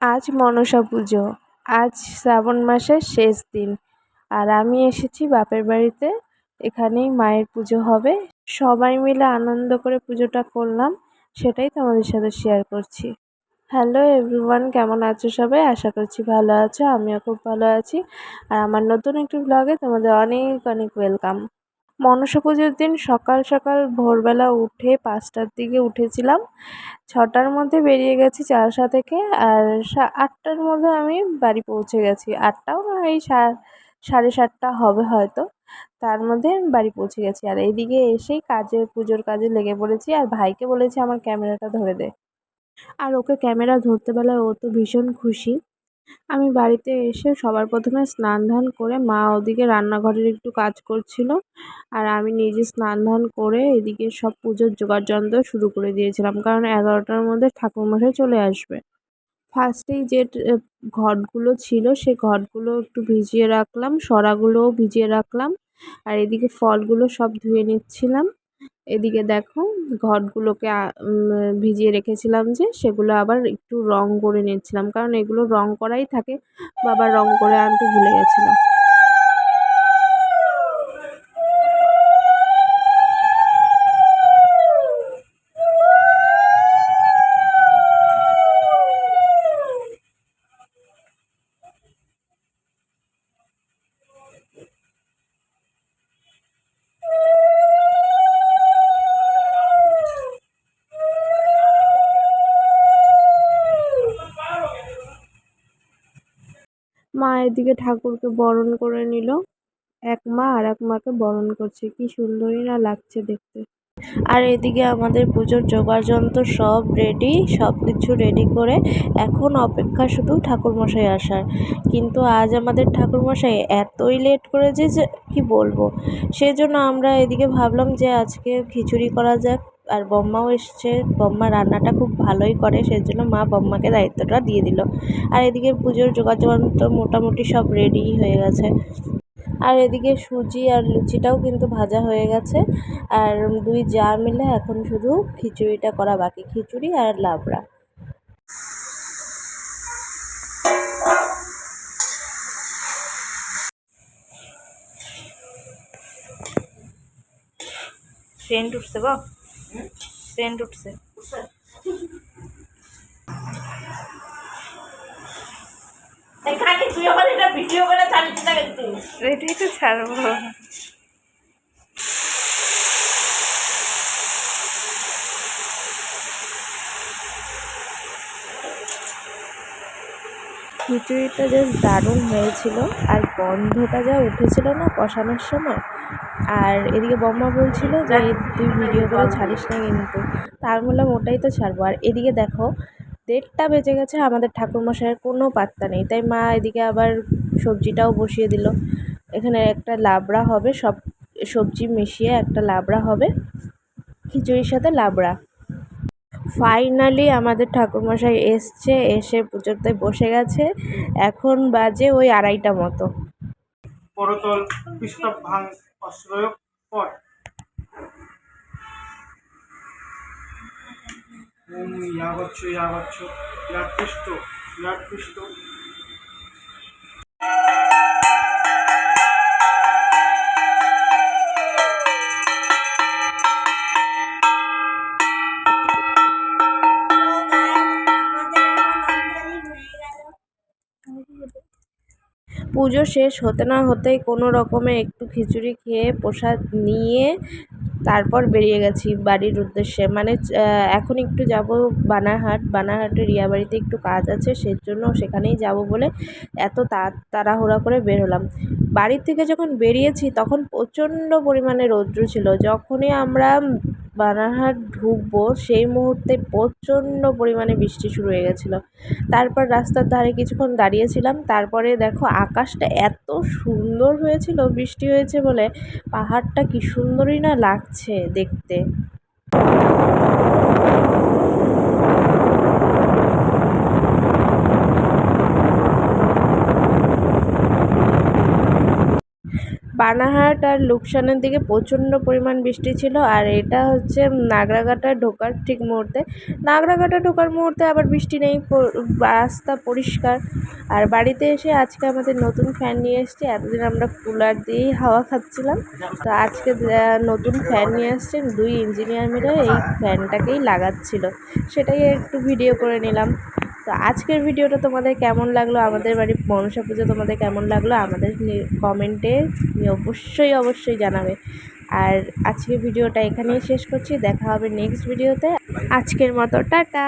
আজ মনসা পুজো, আজ শ্রাবণ মাসের শেষ দিন। আর আমি এসেছি বাপের বাড়িতে, এখানেই মায়ের পুজো হবে। সবাই মিলে আনন্দ করে পুজোটা করলাম, সেটাই তোমাদের সাথে শেয়ার করছি। হ্যালো এভরিওয়ান কেমন আছো সবাই? আশা করছি ভালো আছো, আমিও খুব ভালো আছি। আর আমার নতুন একটি ব্লগে তোমাদের অনেক অনেক ওয়েলকাম মনসা পুজোর দিন সকাল সকাল ভোরবেলা উঠে পাঁচটার দিকে উঠেছিলাম। ছটার মধ্যে বেরিয়ে গেছি চারসা থেকে আর আটটার মধ্যে আমি বাড়ি পৌঁছে গেছি। আটটাও না, এই সাড়ে সাতটা হবে হয়তো। তার মধ্যে বাড়ি পৌঁছে গেছি। আর এইদিকে এসেই কাজে, পুজোর কাজে লেগে পড়েছি। আর ভাইকে বলেছি, আমার ক্যামেরাটা ধরে দে। আর ওকে ক্যামেরা ধরতে বেলায় ও তো ভীষণ খুশি। আমি বাড়িতে এসে সবার প্রথমে স্নান ধান করে মা ওদিকে রান্নাঘরের একটু কাজ করছিল। আর আমি নিজে স্নান ধান করে এদিকে সব পুজোর জোগাড় যন্ত্র শুরু করে দিয়েছিলাম। কারণ এগারোটার মধ্যে ঠাকুরমশাই চলে আসবে। ফার্স্টেই যে ঘটগুলো ছিল সে ঘটগুলো একটু ভিজিয়ে রাখলাম, সরাগুলোও ভিজিয়ে রাখলাম। আর এদিকে ফলগুলো সব ধুয়ে নিচ্ছিলাম। এদিকে দেখো ঘটগুলোকে ভিজিয়ে রেখেছিলাম যে সেগুলো আবার একটু রং করে নিচ্ছিলাম। কারণ এগুলো রং করাই থাকে বাবা রং করে আনতে ভুলে গেছিল। মা এদিকে ঠাকুরকে বরণ করে নিল। এক মা আর এক মাকে বরণ করছে। কি সুন্দরই না লাগছে দেখতে। আর এদিকে আমাদের পুজোর জোগাড় যন্ত্র সব রেডি সব কিছু রেডি করে এখন অপেক্ষা শুধু ঠাকুরমশাই আসার। কিন্তু আজ আমাদের ঠাকুরমশাই এতই লেট করেছে যে, কি বলব? সেজন্য আমরা এদিকে ভাবলাম যে আজকে খিচুড়ি করা যাক। আর বম্মাও এসছে। বম্মা রান্নাটা খুব ভালোই করে, সেজন্য মা বম্মাকে দায়িত্বটা দিয়ে দিল। আর এদিকে পুজোর জোগাড় তো মোটামুটি সব রেডি হয়ে গেছে। আর এদিকে সুজি আর লুচিটাও কিন্তু ভাজা হয়ে গেছে। আর দুই যা মিলে এখন শুধু খিচুড়িটা করা বাকি, খিচুড়ি আর লাবড়া। সেন্ট উঠছে বা সেন্ট উঠছে। তুই আমার এটা ভিডিও করে ছাড়িস না কিন্তু। এটাই তো ছাড়বো। খিচুড়িটা জাস্ট দারুণ হয়েছিল আর গন্ধটা যা উঠেছিল না কষানোর সময়। আর এদিকে বম্মা বলছিল যে তুই ভিডিও করে ছাড়িস না কিন্তু। তার বললাম, ওটাই তো ছাড়বো। আর এদিকে দেখো, দেড়টা বেজে গেছে, আমাদের ঠাকুরমশাইয়ের কোনো পাত্তা নেই। তাই মা এদিকে আবার সবজিটাও বসিয়ে দিল। এখানে একটা লাবড়া হবে, সব সবজি মিশিয়ে একটা লাবড়া হবে। খিচুড়ির সাথে লাবড়া। ফাইনালি আমাদের ঠাকুরমশাই এসছে, এসে পুজোতে বসে গেছে। এখন বাজে ওই আড়াইটা মতো। করতল ভাঙ অশ্রয় পর। ইয়াগচ্ছ ইয়াগচ্ছ পুজো শেষ হতে না হতেই কোনো রকমে একটু খিচুড়ি খেয়ে প্রসাদ নিয়ে তারপর বেরিয়ে গেছি বাড়ির উদ্দেশ্যে। মানে এখন একটু যাব বানারহাট। বানারহাটে রিয়া বাড়িতে একটু কাজ আছে, সেজন্য সেখানেই যাব বলে এত তাড়াহুড়া করে বের হলাম। বাড়ির থেকে যখন বেরিয়েছি তখন প্রচণ্ড পরিমাণে রৌদ্র ছিল। যখনই আমরা বানারহাট ঢুকবো, সেই মুহূর্তে প্রচণ্ড পরিমাণে বৃষ্টি শুরু হয়ে গেছিল। তারপর রাস্তার ধারে কিছুক্ষণ দাঁড়িয়েছিলাম, তারপরে দেখো আকাশটা এত সুন্দর হয়েছিল, বৃষ্টি হয়েছে বলে পাহাড়টা কি সুন্দরই না লাগছে দেখতে। পানাহাট আর লুকসানের দিকে প্রচণ্ড পরিমাণ বৃষ্টি ছিল আর এটা হচ্ছে নাগরাকাটা ঢোকার ঠিক মুহূর্তে। নাগরাকাটা ঢোকার মুহূর্তে আবার বৃষ্টি নেই রাস্তা পরিষ্কার। আর বাড়িতে এসে আজকে আমাদের নতুন ফ্যান নিয়ে এসেছি। এতদিন আমরা কুলার দিয়েই হাওয়া খাচ্ছিলাম। তো আজকে নতুন ফ্যান নিয়ে আসছেন দুই ইঞ্জিনিয়ার মিলে এই ফ্যানটাকেই লাগাচ্ছিল। সেটাই একটু ভিডিও করে নিলাম। তো আজকের ভিডিওটা তোমাদের কেমন লাগল? আমাদের বাড়ির মনসা পুজো তোমাদের কেমন লাগল? আমাদের কমেন্টে অবশ্যই অবশ্যই জানাবে। আর আজকের ভিডিওটা এখানেই শেষ করছি। দেখা হবে নেক্সট ভিডিওতে আজকের মতো, টাটা!